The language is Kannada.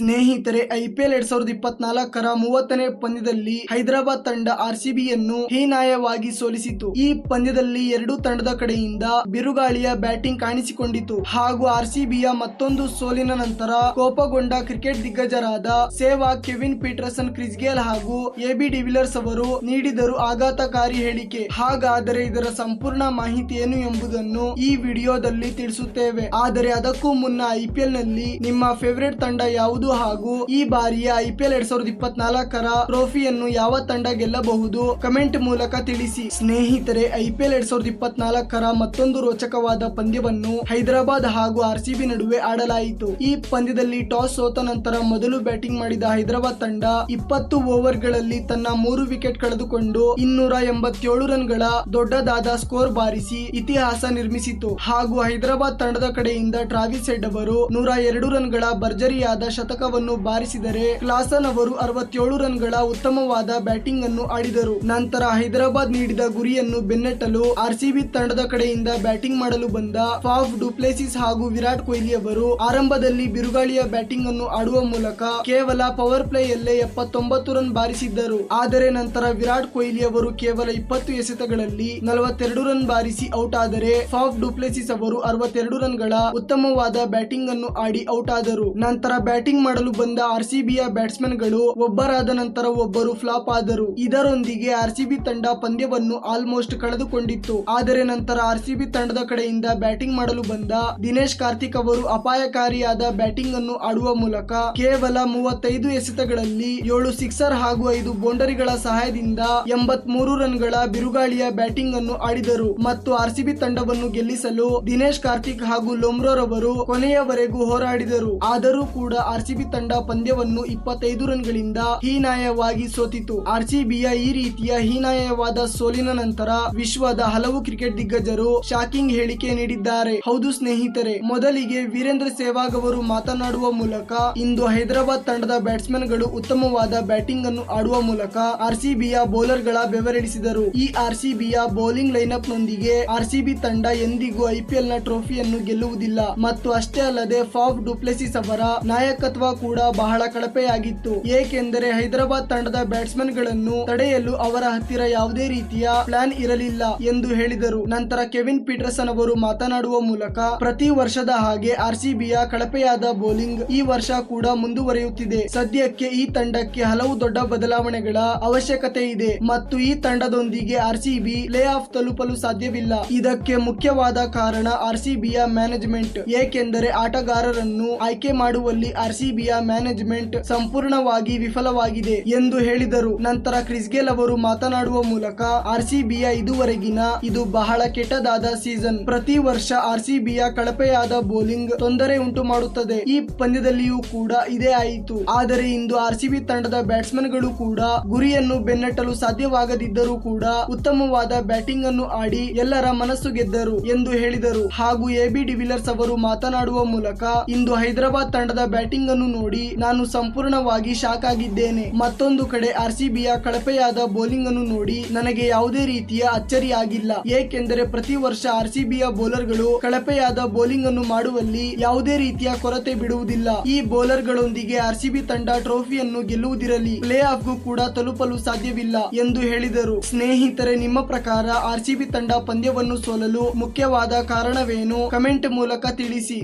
ಸ್ನೇಹಿತರೆ ಐಪಿಎಲ್ ಎರಡ್ ಸಾವಿರದ ಇಪ್ಪತ್ನಾಲ್ಕರ ಮೂವತ್ತನೇ ಪಂದ್ಯದಲ್ಲಿ ಹೈದರಾಬಾದ್ ತಂಡ ಆರ್ ಆರ್ಸಿಬಿಯನ್ನು ಹೀನಾಯವಾಗಿ ಸೋಲಿಸಿತು. ಈ ಪಂದ್ಯದಲ್ಲಿ ಎರಡು ತಂಡದ ಕಡೆಯಿಂದ ಬಿರುಗಾಳಿಯ ಬ್ಯಾಟಿಂಗ್ ಕಾಣಿಸಿಕೊಂಡಿತು. ಹಾಗೂ ಆರ್ ಸಿಬಿಯ ಮತ್ತೊಂದು ಸೋಲಿನ ನಂತರ ಕೋಪಗೊಂಡ ಕ್ರಿಕೆಟ್ ದಿಗ್ಗಜರಾದ ಸೇವಾ, ಕೆವಿನ್ ಪೀಟರ್ಸನ್ ಕ್ರಿಸ್ಗೇಲ್ ಹಾಗೂ ಎಬಿ ಡಿವಿಲರ್ಸ್ ಅವರು ನೀಡಿದರು ಆಘಾತಕಾರಿ ಹೇಳಿಕೆ. ಹಾಗಾದರೆ ಇದರ ಸಂಪೂರ್ಣ ಮಾಹಿತಿ ಏನು ಎಂಬುದನ್ನು ಈ ವಿಡಿಯೋದಲ್ಲಿ ತಿಳಿಸುತ್ತೇವೆ. ಆದರೆ ಅದಕ್ಕೂ ಮುನ್ನ ಐಪಿಎಲ್ನಲ್ಲಿ ನಿಮ್ಮ ಫೇವರೇಟ್ ತಂಡ ಯಾವುದು ಹಾಗೂ ಈ ಬಾರಿಯ ಐಪಿಎಲ್ ಎರಡ್ ಸಾವಿರದ ಇಪ್ಪತ್ನಾಲ್ಕರ ಟ್ರೋಫಿಯನ್ನು ಯಾವ ತಂಡ ಗೆಲ್ಲಬಹುದು? ಕಮೆಂಟ್ ಮೂಲಕ ತಿಳಿಸಿ. ಸ್ನೇಹಿತರೆ ಐಪಿಎಲ್ ಎರಡ್ ಸಾವಿರದ ಇಪ್ಪತ್ನಾಲ್ಕರ ಮತ್ತೊಂದು ರೋಚಕವಾದ ಪಂದ್ಯವನ್ನು ಹೈದರಾಬಾದ್ ಹಾಗೂ ಆರ್ಸಿಬಿ ನಡುವೆ ಆಡಲಾಯಿತು. ಈ ಪಂದ್ಯದಲ್ಲಿ ಟಾಸ್ ಸೋತ ನಂತರ ಮೊದಲು ಬ್ಯಾಟಿಂಗ್ ಮಾಡಿದ ಹೈದರಾಬಾದ್ ತಂಡ ಇಪ್ಪತ್ತು ಓವರ್ಗಳಲ್ಲಿ ತನ್ನ ಮೂರು ವಿಕೆಟ್ ಕಳೆದುಕೊಂಡು ಇನ್ನೂರ ಎಂಬತ್ತೇಳು ರನ್ಗಳ ದೊಡ್ಡದಾದ ಸ್ಕೋರ್ ಬಾರಿಸಿ ಇತಿಹಾಸ ನಿರ್ಮಿಸಿತು. ಹಾಗೂ ಹೈದರಾಬಾದ್ ತಂಡದ ಕಡೆಯಿಂದ ಟ್ರಾವಿಸ್ ಹೆಡ್ ಅವರು ನೂರ ಎರಡು ರನ್ಗಳ ಭರ್ಜರಿಯಾದ ಶತಕವನ್ನು ಬಾರಿಸಿದರೆ ಕ್ಲಾಸನ್ ಅವರು ಅರವತ್ತೇಳು ರನ್ಗಳ ಉತ್ತಮವಾದ ಬ್ಯಾಟಿಂಗ್ ಅನ್ನು ಆಡಿದರು. ನಂತರ ಹೈದರಾಬಾದ್ ನೀಡಿದ ಗುರಿಯನ್ನು ಬೆನ್ನಟ್ಟಲು ಆರ್ಸಿಬಿ ತಂಡದ ಕಡೆಯಿಂದ ಬ್ಯಾಟಿಂಗ್ ಮಾಡಲು ಬಂದ ಫಾಫ್ ಡುಪ್ಲೆಸಿಸ್ ಹಾಗೂ ವಿರಾಟ್ ಕೊಹ್ಲಿ ಅವರು ಆರಂಭದಲ್ಲಿ ಬಿರುಗಾಳಿಯ ಬ್ಯಾಟಿಂಗ್ ಅನ್ನು ಆಡುವ ಮೂಲಕ ಕೇವಲ ಪವರ್ ಪ್ಲೇಯಲ್ಲೇ ಎಪ್ಪತ್ತೊಂಬತ್ತು ರನ್ ಬಾರಿಸಿದ್ದರು. ಆದರೆ ನಂತರ ವಿರಾಟ್ ಕೊಹ್ಲಿ ಅವರು ಕೇವಲ ಇಪ್ಪತ್ತು ಎಸೆತಗಳಲ್ಲಿ ನಲವತ್ತೆರಡು ರನ್ ಬಾರಿಸಿ ಔಟ್ ಆದರೆ ಫಾಫ್ ಡುಪ್ಲೆಸಿಸ್ ಅವರು ಅರವತ್ತೆರಡು ರನ್ಗಳ ಉತ್ತಮವಾದ ಬ್ಯಾಟಿಂಗ್ ಅನ್ನು ಆಡಿ ಔಟ್ ಆದರು. ನಂತರ ಬ್ಯಾಟಿಂಗ್ ಮಾಡಲು ಬಂದ ಆರ್ ಸಿ ಬ್ಯಾಟ್ಸ್ಮನ್ಗಳು ಒಬ್ಬರಾದ ನಂತರ ಒಬ್ಬರು ಫ್ಲಾಪ್ ಆದರು. ಇದರೊಂದಿಗೆ ಆರ್ ಸಿ ಬಿ ತಂಡ ಪಂದ್ಯವನ್ನು ಆಲ್ಮೋಸ್ಟ್ ಕಳೆದುಕೊಂಡಿತ್ತು. ಆದರೆ ನಂತರ ಆರ್ ಸಿ ಬಿ ತಂಡದ ಕಡೆಯಿಂದ ಬ್ಯಾಟಿಂಗ್ ಮಾಡಲು ಬಂದ ದಿನೇಶ್ ಕಾರ್ತಿಕ್ ಅವರು ಅಪಾಯಕಾರಿಯಾದ ಬ್ಯಾಟಿಂಗ್ ಅನ್ನು ಆಡುವ ಮೂಲಕ ಕೇವಲ ಮೂವತ್ತೈದು ಎಸೆತಗಳಲ್ಲಿ ಏಳು ಸಿಕ್ಸರ್ ಹಾಗೂ ಐದು ಬೌಂಡರಿಗಳ ಸಹಾಯದಿಂದ ಎಂಬತ್ ಮೂರು ರನ್ಗಳ ಬಿರುಗಾಳಿಯ ಬ್ಯಾಟಿಂಗ್ ಅನ್ನು ಆಡಿದರು. ಮತ್ತು ಆರ್ ಸಿ ಬಿ ತಂಡವನ್ನು ಗೆಲ್ಲಿಸಲು ದಿನೇಶ್ ಕಾರ್ತಿಕ್ ಹಾಗೂ ಲೋಮ್ರೋರ್ ಅವರು ಕೊನೆಯವರೆಗೂ ಹೋರಾಡಿದರು. ಆದರೂ ಕೂಡ ಆರ್ಸಿಬಿ ತಂಡ ಪಂದ್ಯವನ್ನು ಇಪ್ಪತ್ತೈದು ರನ್ಗಳಿಂದ ಹೀನಾಯವಾಗಿ ಸೋತಿತು. ಆರ್ಸಿಬಿಯ ಈ ರೀತಿಯ ಹೀನಾಯವಾದ ಸೋಲಿನ ನಂತರ ವಿಶ್ವದ ಹಲವು ಕ್ರಿಕೆಟ್ ದಿಗ್ಗಜರು ಶಾಕಿಂಗ್ ಹೇಳಿಕೆ ನೀಡಿದ್ದಾರೆ. ಹೌದು ಸ್ನೇಹಿತರೆ, ಮೊದಲಿಗೆ ವೀರೇಂದ್ರ ಸೆಹ್ವಾಗ್ ಅವರು ಮಾತನಾಡುವ ಮೂಲಕ ಇಂದು ಹೈದರಾಬಾದ್ ತಂಡದ ಬ್ಯಾಟ್ಸ್ಮನ್ಗಳು ಉತ್ತಮವಾದ ಬ್ಯಾಟಿಂಗ್ ಅನ್ನು ಆಡುವ ಮೂಲಕ ಆರ್ಸಿಬಿಯ ಬೌಲರ್ಗಳ ಬೆವರಿಡಿಸಿದರು ಈ ಆರ್ಸಿಬಿಯ ಬೌಲಿಂಗ್ ಲೈನಪ್ ನೊಂದಿಗೆ ಆರ್ಸಿಬಿ ತಂಡ ಎಂದಿಗೂ ಐಪಿಎಲ್ನ ಟ್ರೋಫಿಯನ್ನು ಗೆಲ್ಲುವುದಿಲ್ಲ. ಮತ್ತು ಅಷ್ಟೇ ಅಲ್ಲದೆ ಫಾಫ್ ಡುಪ್ಲೆಸಿಸ್ ಅವರ ನಾಯಕತ್ವ ಕೂಡ ಬಹಳ ಕಳಪೆಯಾಗಿತ್ತು. ಏಕೆಂದರೆ ಹೈದರಾಬಾದ್ ತಂಡದ ಬ್ಯಾಟ್ಸ್ಮನ್ಗಳನ್ನು ತಡೆಯಲು ಅವರ ಹತ್ತಿರ ಯಾವುದೇ ರೀತಿಯ ಪ್ಲಾನ್ ಇರಲಿಲ್ಲ ಎಂದು ಹೇಳಿದರು. ನಂತರ ಕೆವಿನ್ ಪೀಟರ್ಸನ್ ಅವರು ಮಾತನಾಡುವ ಮೂಲಕ ಪ್ರತಿ ವರ್ಷದ ಹಾಗೆ ಆರ್ಸಿಬಿಯ ಕಳಪೆಯಾದ ಬೌಲಿಂಗ್ ಈ ವರ್ಷ ಕೂಡ ಮುಂದುವರಿಯುತ್ತಿದೆ. ಸದ್ಯಕ್ಕೆ ಈ ತಂಡಕ್ಕೆ ಹಲವು ದೊಡ್ಡ ಬದಲಾವಣೆಗಳ ಅವಶ್ಯಕತೆ ಇದೆ ಮತ್ತು ಈ ತಂಡದೊಂದಿಗೆ ಆರ್ಸಿಬಿ ಪ್ಲೇ ಆಫ್ ತಲುಪಲು ಸಾಧ್ಯವಿಲ್ಲ. ಇದಕ್ಕೆ ಮುಖ್ಯವಾದ ಕಾರಣ ಆರ್ಸಿಬಿಯ ಮ್ಯಾನೇಜ್ಮೆಂಟ್. ಏಕೆಂದರೆ ಆಟಗಾರರನ್ನು ಆಯ್ಕೆ ಮಾಡುವಲ್ಲಿ ಆರ್ಸಿಬಿಯ ಮ್ಯಾನೇಜ್ಮೆಂಟ್ ಸಂಪೂರ್ಣವಾಗಿ ವಿಫಲವಾಗಿದೆ ಎಂದು ಹೇಳಿದರು. ನಂತರ ಕ್ರಿಸ್ಗೇಲ್ ಅವರು ಮಾತನಾಡುವ ಮೂಲಕ ಆರ್ಸಿಬಿಯ ಇದುವರೆಗಿನ ಇದು ಬಹಳ ಕೆಟ್ಟದಾದ ಸೀಸನ್. ಪ್ರತಿ ವರ್ಷ ಆರ್ಸಿಬಿಯ ಕಳಪೆಯಾದ ಬೌಲಿಂಗ್ ತೊಂದರೆ ಉಂಟು ಮಾಡುತ್ತದೆ. ಈ ಪಂದ್ಯದಲ್ಲಿಯೂ ಕೂಡ ಇದೇ ಆಯಿತು. ಆದರೆ ಇಂದು ಆರ್ಸಿಬಿ ತಂಡದ ಬ್ಯಾಟ್ಸ್ಮನ್ಗಳು ಕೂಡ ಗುರಿಯನ್ನು ಬೆನ್ನಟ್ಟಲು ಸಾಧ್ಯವಾಗದಿದ್ದರೂ ಕೂಡ ಉತ್ತಮವಾದ ಬ್ಯಾಟಿಂಗ್ ಅನ್ನು ಆಡಿ ಎಲ್ಲರ ಮನಸ್ಸು ಗೆದ್ದರು ಎಂದು ಹೇಳಿದರು. ಹಾಗೂ ಎಬಿ ಡಿವಿಲರ್ಸ್ ಅವರು ಮಾತನಾಡುವ ಮೂಲಕ ಇಂದು ಹೈದರಾಬಾದ್ ತಂಡದ ಬ್ಯಾಟಿಂಗ್ ಅನ್ನು ನೋಡಿ ನಾನು ಸಂಪೂರ್ಣವಾಗಿ ಶಾಕ್ ಆಗಿದ್ದೇನೆ. ಮತ್ತೊಂದು ಕಡೆ ಆರ್ ಸಿಬಿಯ ಕಳಪೆಯಾದ ಬೌಲಿಂಗ್ ಅನ್ನು ನೋಡಿ ನನಗೆ ಯಾವುದೇ ರೀತಿಯ ಅಚ್ಚರಿ ಆಗಿಲ್ಲ. ಏಕೆಂದರೆ ಪ್ರತಿ ವರ್ಷ ಆರ್ ಸಿಬಿಯ ಬೌಲರ್ಗಳು ಕಳಪೆಯಾದ ಬೌಲಿಂಗ್ ಅನ್ನು ಮಾಡುವಲ್ಲಿ ಯಾವುದೇ ರೀತಿಯ ಕೊರತೆ ಬಿಡುವುದಿಲ್ಲ. ಈ ಬೌಲರ್ ಗಳೊಂದಿಗೆ ಆರ್ ಸಿಬಿ ತಂಡ ಟ್ರೋಫಿಯನ್ನು ಗೆಲ್ಲುವುದಿರಲಿ ಪ್ಲೇ ಆಫ್ಗೂ ಕೂಡ ತಲುಪಲು ಸಾಧ್ಯವಿಲ್ಲ ಎಂದು ಹೇಳಿದರು. ಸ್ನೇಹಿತರೆ, ನಿಮ್ಮ ಪ್ರಕಾರ ಆರ್ ಸಿಬಿ ತಂಡ ಪಂದ್ಯವನ್ನು ಸೋಲಲು ಮುಖ್ಯವಾದ ಕಾರಣವೇನು? ಕಮೆಂಟ್ ಮೂಲಕ ತಿಳಿಸಿ.